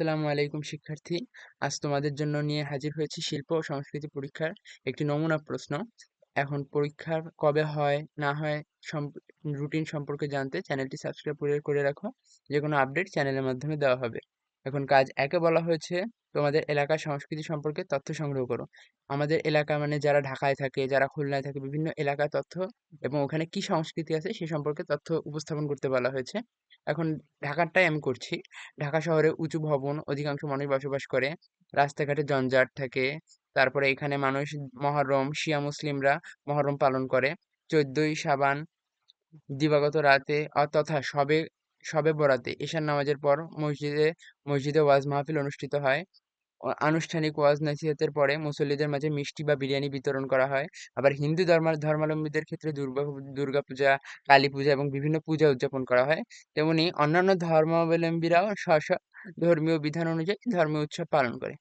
আসসালামু আলাইকুম, শিক্ষার্থী। আজ তোমাদের জন্য নিয়ে হাজির হয়েছি শিল্প ও সংস্কৃতি পরীক্ষার একটি নমুনা প্রশ্ন। এখন পরীক্ষার কবে হয়, না হয় রুটিন সম্পর্কে জানতে চ্যানেলটি সাবস্ক্রাইব করে রাখো। যে কোনো আপডেট চ্যানেলের মাধ্যমে দেওয়া হবে। এখন কাজ একে বলা হয়েছে তোমাদের এলাকার সংস্কৃতি সম্পর্কে তথ্য সংগ্রহ করো। আমাদের এলাকা মানে যারা ঢাকায় থাকে, যারা খুলনায় থাকে, বিভিন্ন এলাকার তথ্য এবং ওখানে কি সংস্কৃতি আছে সে সম্পর্কে তথ্য উপস্থাপন করতে বলা হয়েছে। এখন ঢাকারটাই আমি করছি। ঢাকা শহরে উঁচু ভবন, অধিকাংশ মানুষ বসবাস করে। রাস্তাঘাটে জঞ্জাট থাকে। তারপরে এখানে মানুষ মহরম, শিয়া মুসলিমরা মহরম পালন করে। চোদ্দই সাবান দিবাগত রাতে তথা সবে সবে বরাতে, ঈশান নামাজের পর মসজিদে মসজিদে ওয়াজ মাহফিল অনুষ্ঠিত হয়। আনুষ্ঠানিক ওয়াজ নসিহতের পরে মুসল্লিদের মাঝে মিষ্টি বা বিরিয়ানি বিতরণ করা হয়। আবার হিন্দু ধর্ম, ধর্মাবলম্বীদের ক্ষেত্রে দুর্গা, দুর্গাপূজা কালী পূজা এবং বিভিন্ন পূজা উদযাপন করা হয়। তেমনি অন্যান্য ধর্মাবলম্বীরাও স্ব ধর্মীয় বিধান অনুযায়ী ধর্মীয় উৎসব পালন করে।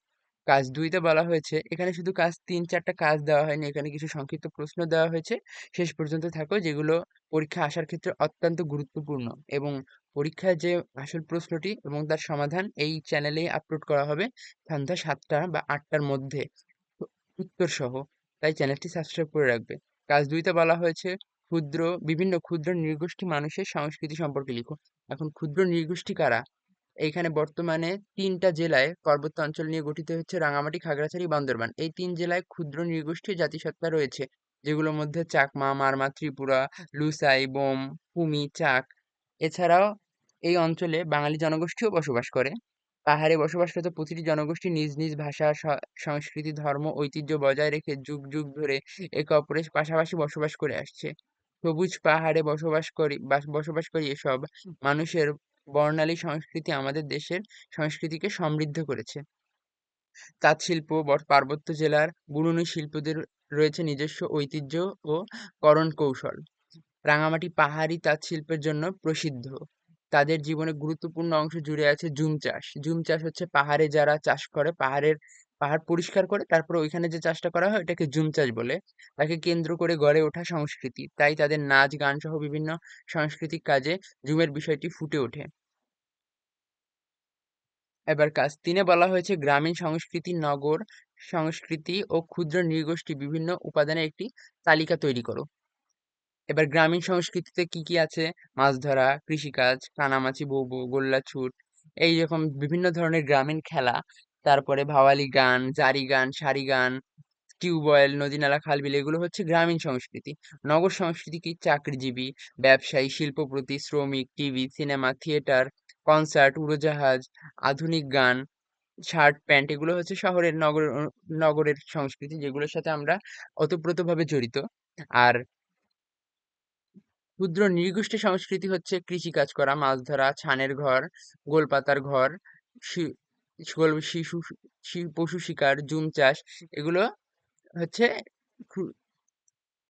কাজ দুইতে বলা হয়েছে। এখানে শুধু কাজ তিন চারটা কাজ দেওয়া হয়নি। এখানে কিছু সংক্ষিপ্ত প্রশ্ন দেওয়া হয়েছে। শেষ পর্যন্ত থাকো, যেগুলো পরীক্ষা আসার ক্ষেত্রে অত্যন্ত গুরুত্বপূর্ণ এবং পরীক্ষার যে আসল প্রশ্নটি এবং তার সমাধান এই চ্যানেলেই আপলোড করা হবে সন্ধ্যা সাতটা বা আটটার মধ্যে। উত্তর সহ তাই চ্যানেলটি সাবস্ক্রাইব করে রাখবে। কাজ দুইতে বলা হয়েছে, ক্ষুদ্র, বিভিন্ন ক্ষুদ্র নৃগোষ্ঠী মানুষের সংস্কৃতি সম্পর্কে লিখো। এখন ক্ষুদ্র নৃগোষ্ঠী কারা? এইখানে বর্তমানে তিনটা জেলায় পার্বত্য অঞ্চল নিয়ে গঠিত হচ্ছে রাঙামাটি, খাগড়াছড়ি, বান্দরবান। এই তিন জেলায় ক্ষুদ্র নৃগোষ্ঠী জাতিসত্তা রয়েছে, যেগুলোর মধ্যে চাকমা, মারমা, ত্রিপুরা, লুসাই, বোম, কুমি, চাক। এছাড়াও এই অঞ্চলে বাঙালি জনগোষ্ঠীও বসবাস করে। পাহাড়ে বসবাসরত প্রতিটি জনগোষ্ঠী নিজ নিজ ভাষা সংস্কৃতি, ধর্ম, ঐতিহ্য বজায় রেখে যুগ যুগ ধরে একে অপরের পাশাপাশি বসবাস করে আসছে। সবুজ পাহাড়ে বসবাস করি বসবাস করি এসব মানুষের বর্ণালী সংস্কৃতি আমাদের দেশের সংস্কৃতিকে সমৃদ্ধ করেছে। তাঁত শিল্প পার্বত্য জেলার বুননি শিল্পদের রয়েছে নিজস্ব ঐতিহ্য ও করণ কৌশল। রাঙামাটি পাহাড়ি তাঁত শিল্পের জন্য প্রসিদ্ধ। তাদের জীবনে গুরুত্বপূর্ণ অংশ জুড়ে আছে জুম চাষ। জুম চাষ হচ্ছে পাহাড়ে যারা চাষ করে, পাহাড়ের পাহাড় পরিষ্কার করে তারপর ওইখানে যে চাষটা করা হয় এটাকে জুম চাষ বলে। তাকে কেন্দ্র করে গড়ে ওঠা সংস্কৃতি। তাই তাদের নাচ, গান সহ বিভিন্ন সাংস্কৃতিক কাজে জুমের বিষয়টি ফুটে ওঠে। এবার কাজ তিনে বলা হয়েছে গ্রামীণ সংস্কৃতি, নগর সংস্কৃতি ও ক্ষুদ্র নৃগোষ্ঠী বিভিন্ন উপাদানের একটি তালিকা তৈরি করো। এবার গ্রামীণ সংস্কৃতিতে কি কি আছে? মাছ ধরা, কৃষিকাজ কানামাছি বউ গোল্লা ছুট এই রকম বিভিন্ন ধরনের গ্রামীণ খেলা তারপরে ভাওয়ালি গান, জারি গান, সারি গান, টিউবওয়েল নদী নালা খাল বিল এগুলো হচ্ছে গ্রামীণ সংস্কৃতি। নগর সংস্কৃতি কি? চাকরিজীবী, ব্যবসায়ী, শিল্পপতি, শ্রমিক, টিভি, সিনেমা, থিয়েটার, কনসার্ট, উড়োজাহাজ, আধুনিক গান, শার্ট প্যান্ট এগুলো হচ্ছে শহরের নগর, নগরের সংস্কৃতি যেগুলোর সাথে আমরা ওতপ্রোতভাবে জড়িত। আর ক্ষুদ্র নৃগোষ্ঠী সংস্কৃতি হচ্ছে কৃষিকাজ করা, মাছ ধরা, ছানের ঘর, গোলপাতার ঘর শিশু পশু শিকার জুম চাষ এগুলো হচ্ছে